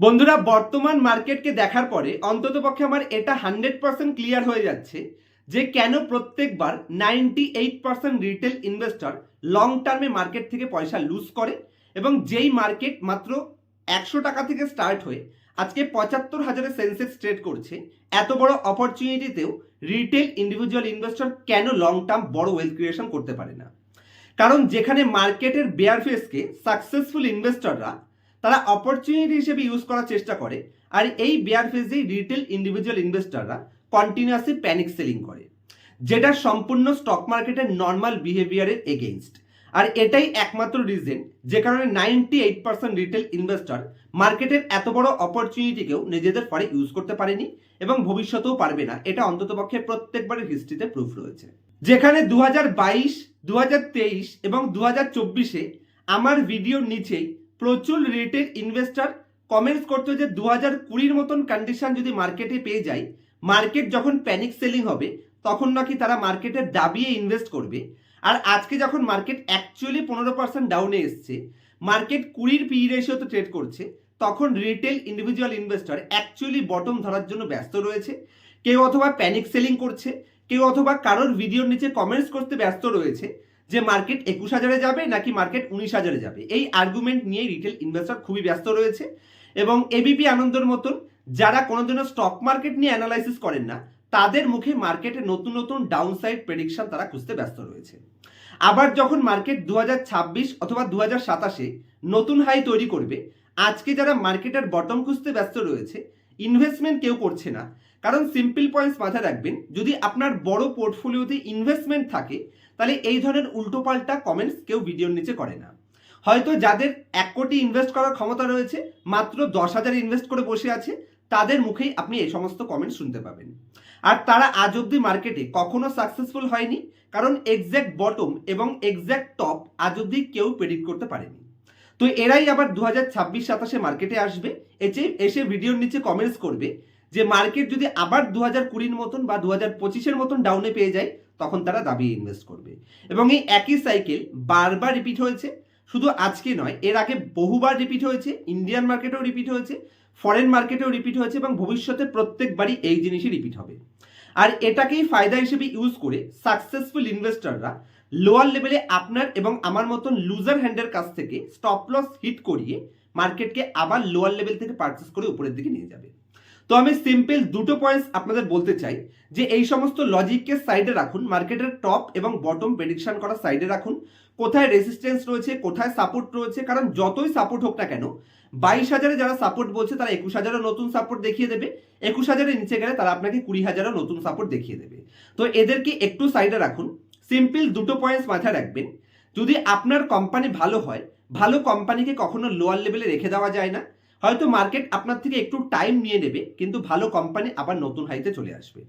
বন্ধুরা, বর্তমান মার্কেটকে দেখার পরে অন্ততপক্ষে আমার এটা হান্ড্রেড পার্সেন্ট ক্লিয়ার হয়ে যাচ্ছে যে কেন প্রত্যেকবার ninety eight percent retail investor long টার্মে মার্কেট থেকে পয়সা লুজ করে এবং যেই মার্কেট মাত্র একশো টাকা থেকে স্টার্ট হয়ে আজকে পঁচাত্তর হাজারে সেন্সেক্স ট্রেড করছে, এত বড় অপরচুনিটিতেও রিটেল ইন্ডিভিজুয়াল ইনভেস্টর কেন লং টার্ম বড় ওয়েলথ ক্রিয়েশন করতে পারে না? কারণ যেখানে মার্কেটের বেয়ার ফেসকে সাকসেসফুল ইনভেস্টররা তারা অপরচুনিটি হিসেবে ইউজ করার চেষ্টা করে আর এই বেয়ার ফেজেই রিটেল ইন্ডিভিজুয়াল ইনভেস্টররা কন্টিনিউয়াসলি প্যানিক সেলিং করে, যেটা সম্পূর্ণ স্টক মার্কেটের নর্মাল বিহেভিয়ারের এগেনস্ট আর এটাই একমাত্র রিজন যে কারণে ninety eight percent retail investor মার্কেটের এত বড় অপরচুনিটিকেও নিজেদের ফলে ইউজ করতে পারেনি এবং ভবিষ্যতেও পারবে না। এটা অন্ততপক্ষে প্রত্যেকবারের হিস্ট্রিতে প্রুফ রয়েছে। যেখানে দু হাজার বাইশ দু হাজার তেইশ এবং দু হাজার চব্বিশে আমার ভিডিওর নিচেই প্রচুর রিটেল ইনভেস্টর কমেন্টস করতো যে দু হাজার কুড়ির মতন কন্ডিশন যদি মার্কেটে পেয়ে যায় মার্কেট যখন প্যানিক সেলিং হবে, তখন নাকি তারা মার্কেটে দাবিয়ে ইনভেস্ট করবে। আর আজকে যখন মার্কেট অ্যাকচুয়ালি পনেরো পার্সেন্ট ডাউনে এসছে মার্কেট কুড়ির পি রেশিওতে ট্রেড করছে, তখন retail individual investor actually bottom ধরার জন্য ব্যস্ত রয়েছে। কেউ অথবা প্যানিক সেলিং করছে, কেউ অথবা কারোর ভিডিওর নিচে কমেন্টস করতে ব্যস্ত রয়েছে। যে মার্কেট একুশ হাজারে যাবে নাকি মার্কেট উনিশ হাজারে যাবে? এই আর্গুমেন্ট নিয়ে রিটেল ইনভেস্টর খুবই ব্যস্ত রয়েছে। এবং এবিপি আনন্দর মতন যারা কোনোদিনও স্টক মার্কেট নিয়ে অ্যানালাইসিস করেন না, তাদের মুখে মার্কেটে নতুন নতুন ডাউন সাইড প্রেডিকশন তারা খুঁজতে ব্যস্ত রয়েছে। আবার যখন মার্কেট দু হাজার ছাব্বিশ অথবা দু সাতাশে নতুন হাই তৈরি করবে, আজকে যারা মার্কেটের বটম খুঁজতে ব্যস্ত রয়েছে ইনভেস্টমেন্ট কেউ করছে না। কারণ সিম্পল পয়েন্টস মাথায় রাখবেন, যদি আপনার বড় পোর্টফোলিওতে ইনভেস্টমেন্ট থাকে, তাহলে এই ধরনের উল্টোপাল্টা কমেন্টস কেউ ভিডিওর নিচে করে না। হয়তো যাদের এক কোটি ইনভেস্ট করার ক্ষমতা রয়েছে, মাত্র দশ হাজার ইনভেস্ট করে বসে আছে, তাদের মুখেই আপনি এই সমস্ত কমেন্ট শুনতে পাবেন। আর তারা আজ অব্দি মার্কেটে কখনো সাকসেসফুল হয়নি, কারণ এক্স্যাক্ট বটম এবং এক্স্যাক্ট টপ আজ অব্দি কেউ প্রেডিক্ট করতে পারেনি। তো এরাই আবার দু হাজার ছাব্বিশ সাতাশে মার্কেটে আসবে, এসে এসে ভিডিওর নিচে কমেন্টস করবে যে মার্কেট যদি আবার দু হাজার কুড়ির মতন বা দু হাজার পঁচিশের মতন ডাউনে পেয়ে যায়, তখন তারা দাবিয়ে ইনভেস্ট করবে। এবং এই একই সাইকেল বারবার রিপিট হয়েছে। শুধু আজকে নয়, এর আগে বহুবার রিপিট হয়েছে ইন্ডিয়ান মার্কেটেও রিপিট হয়েছে ফরেন মার্কেটেও রিপিট হয়েছে এবং ভবিষ্যতে প্রত্যেকবারই এই জিনিসই রিপিট হবে। আর এটাকেই ফায়দা হিসেবে ইউজ করে সাকসেসফুল ইনভেস্টররা লোয়ার লেভেলে আপনার এবং আমার মতন লুজার হ্যান্ডের কাছ থেকে স্টপ লস হিট করিয়ে মার্কেটকে আবার লোয়ার লেভেল থেকে পারচেস করে উপরের দিকে নিয়ে যাবে। তো আমি সিম্পল দুটো পয়েন্টস আপনাদের বলতে চাই, যে এই সমস্ত লজিককে সাইডে রাখুন মার্কেটের টপ এবং বটম প্রেডিকশন করা সাইডে রাখুন, কোথায় রেজিস্ট্যান্স রয়েছে, কোথায় সাপোর্ট রয়েছে, কারণ যতই সাপোর্ট হোক না কেন, বাইশ হাজারে যারা সাপোর্ট বলছে, তারা একুশ হাজারও নতুন সাপোর্ট দেখিয়ে দেবে, একুশ হাজারের নিচে গেলে তারা আপনাকে কুড়ি হাজারও নতুন সাপোর্ট দেখিয়ে দেবে। তো এদেরকে একটু সাইডে রাখুন সিম্পল দুটো পয়েন্টস মাথায় রাখবেন, যদি আপনার কোম্পানি ভালো হয়, ভালো কোম্পানিকে কখনো লোয়ার লেভেলে রেখে দেওয়া যায় না হয়তো মার্কেট আপনার থেকে একটু টাইম নিয়ে নেবে, কিন্তু ভালো কোম্পানি আবার নতুন হাইতে চলে আসবে।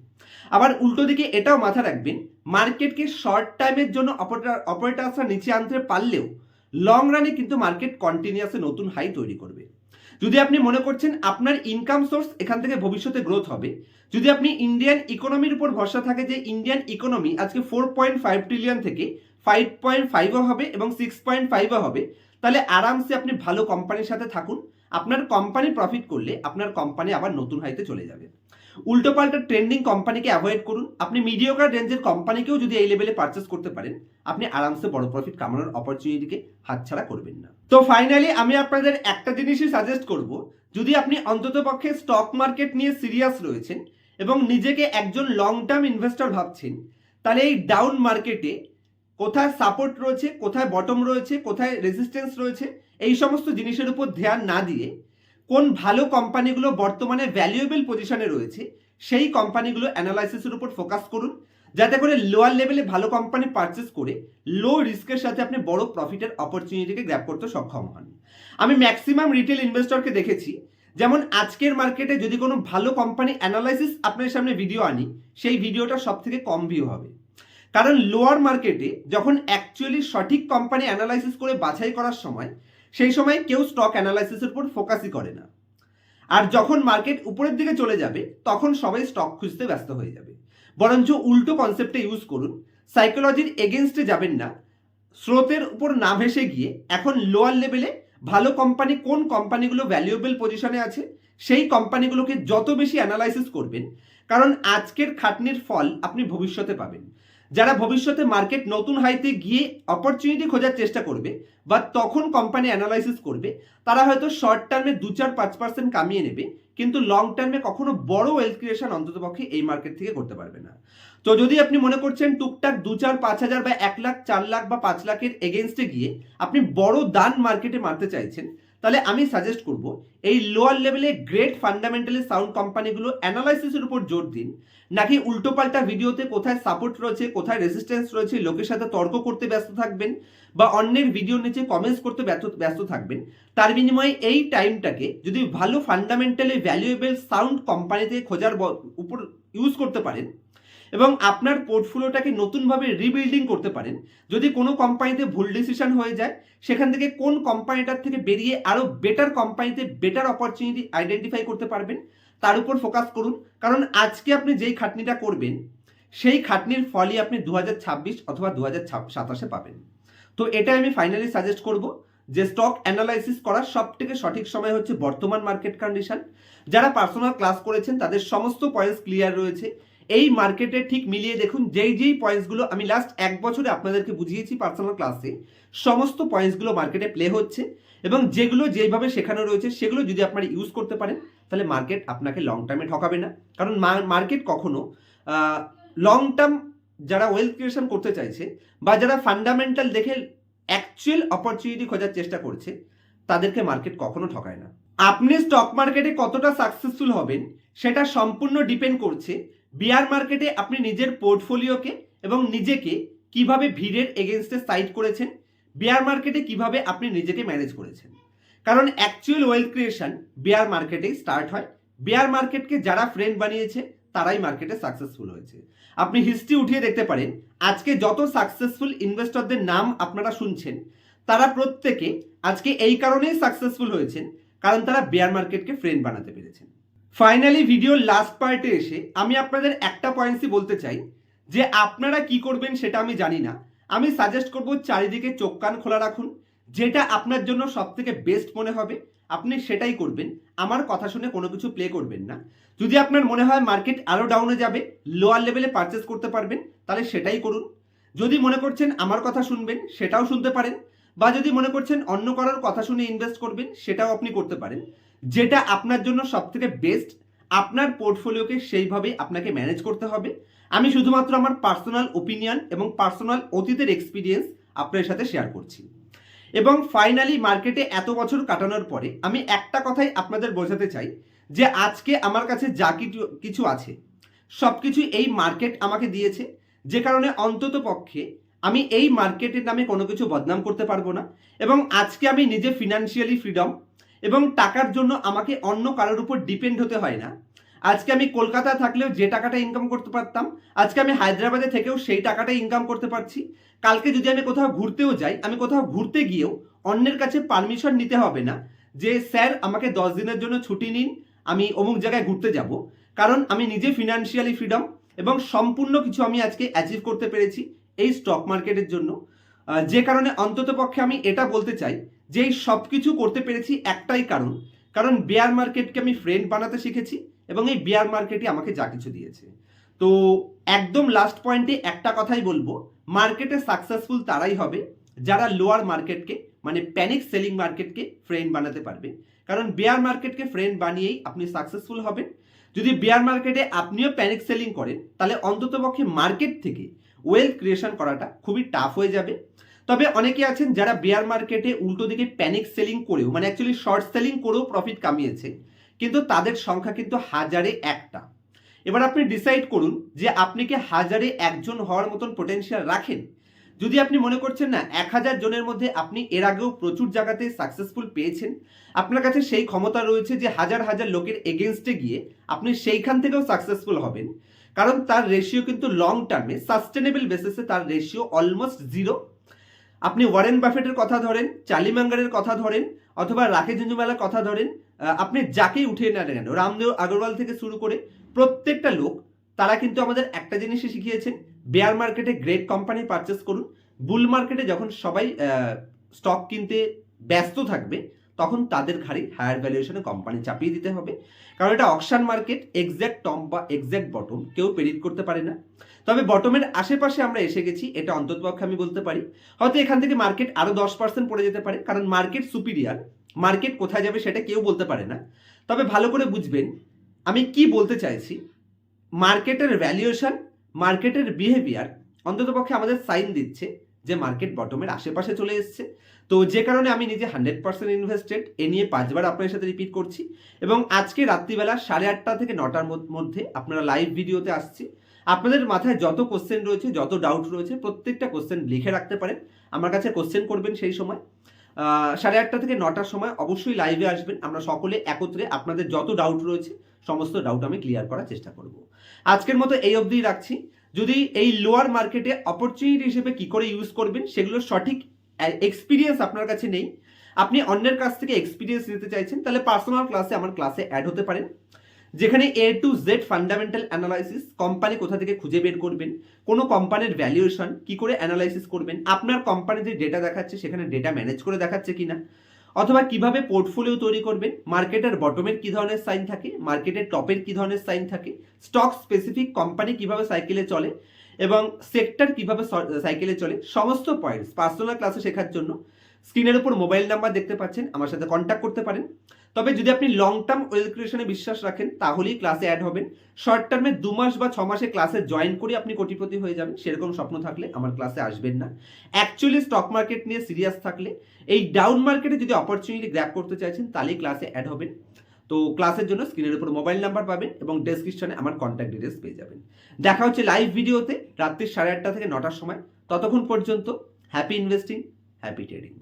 আবার উল্টো দিকে এটাও মাথা রাখবেন মার্কেটকে শর্ট টাইমের জন্য অপারেটার অপারেটার্সরা নিচে আনতে পারলেও লং রানে কিন্তু মার্কেট কন্টিনিউয়াসে নতুন হাই তৈরি করবে। যদি আপনি মনে করছেন আপনার ইনকাম সোর্স এখান থেকে ভবিষ্যতে গ্রোথ হবে, যদি আপনি ইন্ডিয়ান ইকোনমির উপর ভরসা থাকে যে ইন্ডিয়ান ইকোনমি আজকে ফোর পয়েন্ট ফাইভ ট্রিলিয়ন থেকে ফাইভ পয়েন্ট ফাইভও হবে এবং সিক্স পয়েন্ট ফাইভও হবে, তাহলে আরামসে আপনি ভালো কোম্পানির সাথে থাকুন। আপনার কোম্পানি প্রফিট করলে আপনার কোম্পানি আবার নতুন হাইতে চলে যাবে। উল্টোপাল্টা ট্রেন্ডিং কোম্পানিকে অ্যাভয়েড করুন। আপনি মিডিওকার রেঞ্জের কোম্পানিকেও যদি এই লেভেলে পারচেস করতে পারেন, আপনি আরামসে বড় প্রফিট কামানোর অপরচুনিটিকে হাতছাড়া করবেন না। তো ফাইনালি আমি আপনাদের একটা জিনিসই সাজেস্ট করব। যদি আপনি অন্ততপক্ষে স্টক মার্কেট নিয়ে সিরিয়াস রয়েছেন এবং নিজেকে একজন লং টার্ম ইনভেস্টর ভাবছেন, তাহলে এই ডাউন মার্কেটে কোথায় সাপোর্ট রয়েছে, কোথায় বটম রয়েছে, কোথায় রেজিস্ট্যান্স রয়েছে এই সমস্ত জিনিসের উপর ধ্যান না দিয়ে কোন ভালো কোম্পানিগুলো বর্তমানে ভ্যালুয়েবল পজিশনে রয়েছে, সেই কোম্পানিগুলো অ্যানালাইসিসের উপর ফোকাস করুন, যাতে করে লোয়ার লেভেলে ভালো কোম্পানি পারচেস করে লো রিস্কের সাথে আপনি বড় প্রফিটের অপরচুনিটিকে গ্র্যাপ করতে সক্ষম হন। আমি ম্যাক্সিমাম রিটেল ইনভেস্টরকে দেখেছি, যেমন আজকের মার্কেটে যদি কোনো ভালো কোম্পানি অ্যানালাইসিস আপনার সামনে ভিডিও আনি, সেই ভিডিওটা সব থেকে কম ভিউ হবে। কারণ লোয়ার মার্কেটে যখন অ্যাকচুয়ালি সঠিক কোম্পানি অ্যানালাইসিস করে বাছাই করার সময় সেই সময় কেউ স্টক অ্যানালাইসিসের উপর ফোকাসই করে না। আর যখন মার্কেট উপরের দিকে চলে যাবে, তখন সবাই স্টক খুঁজতে ব্যস্ত হয়ে যাবে। বরঞ্চ উল্টো কনসেপ্টে ইউজ করুন সাইকোলজির এগেনস্টে যাবেন না। স্রোতের উপর না ভেসে গিয়ে এখন লোয়ার লেভেলে ভালো কোম্পানি কোন কোম্পানিগুলো ভ্যালুয়েবল পজিশনে আছে, সেই কোম্পানিগুলোকে যত বেশি অ্যানালাইসিস করবেন, কারণ আজকের খাটনির ফল আপনি ভবিষ্যতে পাবেন। যারা ভবিষ্যতে মার্কেট নতুন হাইতে গিয়ে অপরচুনিটি খোঁজার চেষ্টা করবে বা তখন কোম্পানি অ্যানালাইসিস করবে, তারা হয়তো শর্ট টার্মে দু চার পাঁচ পার্সেন্ট কামিয়ে নেবে, কিন্তু লং টার্মে কখনো বড় ওয়েলথ ক্রিয়েশন অন্ততপক্ষে এই মার্কেট থেকে করতে পারবে না। তো যদি আপনি মনে করছেন টুকটাক দু চার পাঁচ হাজার বা এক লাখ, চার লাখ বা পাঁচ লাখের এগেনস্টে গিয়ে আপনি বড় দান মার্কেটে মারতে চাইছেন তাহলে আমি সাজেস্ট করব, এই লোয়ার লেভেলে গ্রেট ফান্ডামেন্টালি সাউন্ড কোম্পানিগুলো অ্যানালাইসিসের উপর জোর দিন। নাকি উল্টোপাল্টা ভিডিওতে কোথায় সাপোর্ট রয়েছে, কোথায় রেজিস্ট্যান্স রয়েছে, লোকের সাথে তর্ক করতে ব্যস্ত থাকবেন, বা অন্যের ভিডিওর নিচে কমেন্টস করতে ব্যস্ত থাকবেন, তার বিনিময়ে এই টাইমটাকে যদি ভালো ফান্ডামেন্টালি ভ্যালুয়েবল সাউন্ড কোম্পানিতে খোঁজার উপর ইউজ করতে পারেন এবং আপনার পোর্টফোলিওটাকে নতুনভাবে রিবিল্ডিং করতে পারেন। যদি কোনো কোম্পানিতে ভুল ডিসিশন হয়ে যায়, সেখান থেকে কোন কোম্পানিটার থেকে বেরিয়ে আরও বেটার কোম্পানিতে বেটার অপরচুনিটি আইডেন্টিফাই করতে পারবেন, তার উপর ফোকাস করুন। কারণ আজকে আপনি যেই খাটনিটা করবেন, সেই খাটনির ফলই আপনি দু অথবা দু হাজার পাবেন। তো এটা আমি ফাইনালি সাজেস্ট করব যে স্টক অ্যানালাইসিস করার সব থেকে সঠিক সময় হচ্ছে বর্তমান মার্কেট কন্ডিশন যারা পার্সোনাল ক্লাস করেছেন, তাদের সমস্ত পয়েন্টস ক্লিয়ার রয়েছে। এই মার্কেটে ঠিক মিলিয়ে দেখুন, যেই যেই পয়েন্টসগুলো আমি লাস্ট এক বছরে আপনাদেরকে বুঝিয়েছি পার্সোনাল ক্লাসে সমস্ত পয়েন্টসগুলো মার্কেটে প্লে হচ্ছে এবং যেগুলো যেভাবে শেখানো রয়েছে, সেগুলো যদি আপনারা ইউজ করতে পারেন, তাহলে মার্কেট আপনাকে লং টার্মে ঠকাবে না। কারণ মার্কেট কখনো লং টার্ম যারা ওয়েলথ ক্রিয়েশন করতে চাইছে বা যারা ফান্ডামেন্টাল দেখে অ্যাকচুয়াল অপরচুনিটি খোঁজার চেষ্টা করছে, তাদেরকে মার্কেট কখনো ঠকায় না। আপনি স্টক মার্কেটে কতটা সাকসেসফুল হবেন, সেটা সম্পূর্ণ ডিপেন্ড করছে বিয়ার মার্কেটে আপনি নিজের পোর্টফোলিওকে এবং নিজেকে কীভাবে ভিড়ের এগেনস্টে সাইড করেছেন বিয়ার মার্কেটে কীভাবে আপনি নিজেকে ম্যানেজ করেছেন। কারণ অ্যাকচুয়াল ওয়েলথ ক্রিয়েশন বিয়ার মার্কেটেই স্টার্ট হয়। বিয়ার মার্কেটকে যারা ফ্রেন্ড বানিয়েছে, তারাই মার্কেটে সাকসেসফুল হয়েছে। আপনি হিস্ট্রি উঠিয়ে দেখতে পারেন, আজকে যত সাকসেসফুল ইনভেস্টরদের নাম আপনারা শুনছেন, তারা প্রত্যেকে আজকে এই কারণেই সাকসেসফুল হয়েছেন, কারণ তারা বেয়ার মার্কেটকে ফ্রেন্ড বানাতে পেরেছেন। ফাইনালি ভিডিওর লাস্ট পার্টে এসে আমি আপনাদের একটা পয়েন্টসই বলতে চাই, যে আপনারা কি করবেন সেটা আমি জানি না। আমি সাজেস্ট করব চারিদিকে চোখ কান খোলা রাখুন, যেটা আপনার জন্য সব থেকে বেস্ট মনে হবে। আপনি সেটাই করবেন, আমার কথা শুনে কোনো কিছু প্লে করবেন না। যদি আপনার মনে হয় মার্কেট আরও ডাউনে যাবে লোয়ার লেভেলে পারচেস করতে পারবেন, তাহলে সেটাই করুন। যদি মনে করছেন আমার কথা শুনবেন, সেটাও শুনতে পারেন, বা যদি মনে করছেন অন্য কারোর কথা শুনে ইনভেস্ট করবেন, সেটাও আপনি করতে পারেন। যেটা আপনার জন্য সব থেকে বেস্ট আপনার পোর্টফোলিওকে সেইভাবেই আপনাকে ম্যানেজ করতে হবে। আমি শুধুমাত্র আমার পার্সোনাল ওপিনিয়ন এবং পার্সোনাল অতীতের এক্সপিরিয়েন্স আপনার সাথে শেয়ার করছি। এবং ফাইনালি মার্কেটে এত বছর কাটানোর পরে আমি একটা কথাই আপনাদের বোঝাতে চাই, যে আজকে আমার কাছে যা কিছু কিছু আছে সব কিছু এই মার্কেট আমাকে দিয়েছে। যে কারণে অন্তত পক্ষে আমি এই মার্কেটের নামে কোনো কিছু বদনাম করতে পারব না। এবং আজকে আমি নিজে ফিনান্সিয়ালি ফ্রিডম এবং টাকার জন্য আমাকে অন্য কারোর উপর ডিপেন্ড হতে হয় না। আজকে আমি কলকাতা থাকলেও যে টাকাটা ইনকাম করতে পারতাম, আজকে আমি হায়দ্রাবাদে থেকেও সেই টাকাটা ইনকাম করতে পারছি। কালকে যদি আমি কোথাও ঘুরতেও যাই, আমি কোথাও ঘুরতে গিয়েও অন্যের কাছে পারমিশন নিতে হবে না যে, স্যার, আমাকে দশ দিনের জন্য ছুটি নিন, আমি অমুক জায়গায় ঘুরতে যাব। কারণ আমি নিজে ফিনান্সিয়ালি ফ্রিডম এবং সম্পূর্ণ কিছু আমি আজকে অ্যাচিভ করতে পেরেছি এই স্টক মার্কেটের জন্য। যে কারণে অন্তত পক্ষে আমি এটা বলতে চাই যে সব কিছু করতে পেরেছি একটাই কারণ কারণ বেয়ার মার্কেটকে আমি ফ্রেন্ড বানাতে শিখেছি এবং এই বেয়ার মার্কেটই আমাকে যা কিছু দিয়েছে। তো একদম লাস্ট পয়েন্টে একটা কথাই বলব মার্কেটে সাকসেসফুল তারাই হবে যারা লোয়ার মার্কেটকে মানে প্যানিক সেলিং মার্কেটকে ফ্রেন্ড বানাতে পারবে। কারণ বেয়ার মার্কেটকে ফ্রেন্ড বানিয়েই আপনি সাকসেসফুল হবেন। যদি বেয়ার মার্কেটে আপনিও প্যানিক সেলিং করেন, তাহলে অন্ততপক্ষে মার্কেট থেকে ওয়েলথ ক্রিয়েশন করাটা খুবই টাফ হয়ে যাবে। তবে অনেকে আছেন যারা বেয়ার মার্কেটে উল্টো দিকে প্যানিক সেলিং করেও মানে অ্যাকচুয়ালি শর্ট সেলিং করেও প্রফিট কামিয়েছে। কিন্তু তাদের সংখ্যা কিন্তু হাজারে একটা। এবার আপনি ডিসাইড করুন যে আপনি কি হাজারে একজন হওয়ার মতন পোটেনশিয়াল রাখেন? যদি আপনি মনে করছেন না, এক হাজার জনের মধ্যে আপনি এর আগেও প্রচুর জায়গাতে সাকসেসফুল পেয়েছেন, আপনার কাছে সেই ক্ষমতা রয়েছে যে হাজার হাজার লোকের এগেনস্টে গিয়ে আপনি সেইখান থেকেও সাকসেসফুল হবেন। কারণ তার রেশিও কিন্তু লং টার্মে সাস্টেনেবল বেসিসে তার রেশিও অলমোস্ট জিরো আপনি ওয়ারেন বাফেটের কথা ধরেন, চার্লি ম্যাঙ্গারের কথা ধরেন, অথবা রাকেশ ঝুঁঝুমেলার কথা ধরেন আপনি যাকেই উঠিয়ে না কেন, রামদেব আগরওয়াল থেকে শুরু করে প্রত্যেকটা লোক, তারা কিন্তু আমাদের একটা জিনিসই শিখিয়েছেন বেয়ার মার্কেটে গ্রেট কোম্পানি পারচেস করুন বুল মার্কেটে যখন সবাই স্টক কিনতে ব্যস্ত থাকবে তখন তাদের ঘাড়ে হায়ার ভ্যালুয়েশনে কোম্পানি চাপিয়ে দিতে হবে। কারণ এটা অকশন মার্কেট এক্স্যাক্ট টপ বা এক্স্যাক্ট বটম কেউ প্রেডিক্ট করতে পারে না। তবে বটমের আশেপাশে আমরা এসে গেছি, এটা অন্ততপক্ষে আমি বলতে পারি। হয়তো এখান থেকে মার্কেট আরও দশ পার্সেন্ট পড়ে যেতে পারে, কারণ মার্কেট সুপিরিয়ার মার্কেট কোথায় যাবে সেটা কেউ বলতে পারে না। তবে ভালো করে বুঝবেন, আমি কি বলতে চাইছি? মার্কেটের ভ্যালুয়েশন মার্কেটের বিহেভিয়ার অন্ততপক্ষে আমাদের সাইন দিচ্ছে। যে মার্কেট বটমের আশেপাশে চলে এসছে। তো যে কারণে আমি নিজে হান্ড্রেড পার্সেন্ট ইনভেস্টেড এ নিয়ে পাঁচবার আপনাদের সাথে রিপিট করছি। এবং আজকে রাত্রিবেলা সাড়ে আটটা থেকে নটার মধ্যে আপনারা লাইভ ভিডিওতে আসছি। আপনাদের মাথায় যত কোশ্চেন রয়েছে, যত ডাউট রয়েছে, প্রত্যেকটা কোশ্চেন লিখে রাখতে পারেন। আমার কাছে কোশ্চেন করবেন সেই সময়। সাড়ে আটটা থেকে নটার সময় অবশ্যই লাইভে আসবেন। আমরা সকলে একত্রে আপনাদের যত ডাউট রয়েছে, সমস্ত ডাউট আমি ক্লিয়ার করার চেষ্টা করব। আজকের মতো এই অবধি রাখছি। যদি এই লোয়ার মার্কেটে অপরচুনিটি হিসেবে কি করে ইউজ করবেন সেগুলো সঠিক এক্সপিরিয়েন্স আপনার কাছে নেই। আপনি অন্যের কাছ থেকে এক্সপিরিয়েন্স নিতে চাইছেন, তাহলে পার্সোনাল ক্লাসে আমার ক্লাসে অ্যাড হতে পারেন। যেখানে A to Z fundamental analysis company কোথা থেকে খুঁজে বের করবেন, কোনো কোম্পানির ভ্যালুয়েশন কি করে অ্যানালাইসিস করবেন, আপনার কোম্পানি যে ডেটা দেখাচ্ছে, সেখানে ডেটা ম্যানেজ করে দেখাচ্ছে কিনা অথবা কীভাবে পোর্টফোলিও তৈরি করবেন মার্কেটের বটমের কি ধরনের সাইন থাকে মার্কেটের টপের কি ধরনের সাইন থাকে স্টক স্পেসিফিক কোম্পানি কীভাবে সাইকেলে চলে, এবং সেক্টর কীভাবে সাইকেলে চলে, সমস্ত পয়েন্টস পার্সোনাল ক্লাসে শেখার জন্য স্ক্রিনের উপর মোবাইল নাম্বার দেখতে পাচ্ছেন, আমার সাথে কন্ট্যাক্ট করতে পারেন। তবে যদি আপনি লং টার্ম ওয়েলথ ক্রিয়েশনে বিশ্বাস রাখেন, তাহলেই ক্লাসে অ্যাড হবেন। শর্ট টার্মে দু মাস বা ছ মাসে ক্লাসে জয়েন করে আপনি কোটিপতি হয়ে যাবেন, সেরকম স্বপ্ন থাকলে আমার ক্লাসে আসবেন না। অ্যাকচুয়ালি স্টক মার্কেট নিয়ে সিরিয়াস থাকলে, এই ডাউন মার্কেটে যদি অপরচুনিটি গ্র্যাপ করতে চাইছেন, তাহলেই ক্লাসে অ্যাড হবেন। তো ক্লাসের জন্য স্ক্রিনের উপর মোবাইল নাম্বার পাবেন এবং ডেসক্রিপশনে আমার কন্ট্যাক্ট ডিটেলস পেয়ে যাবেন। দেখা হচ্ছে লাইভ ভিডিওতে রাত্রি সাড়ে আটটা থেকে নটার সময়। ততক্ষণ পর্যন্ত হ্যাপি ইনভেস্টিং হ্যাপি ট্রেডিং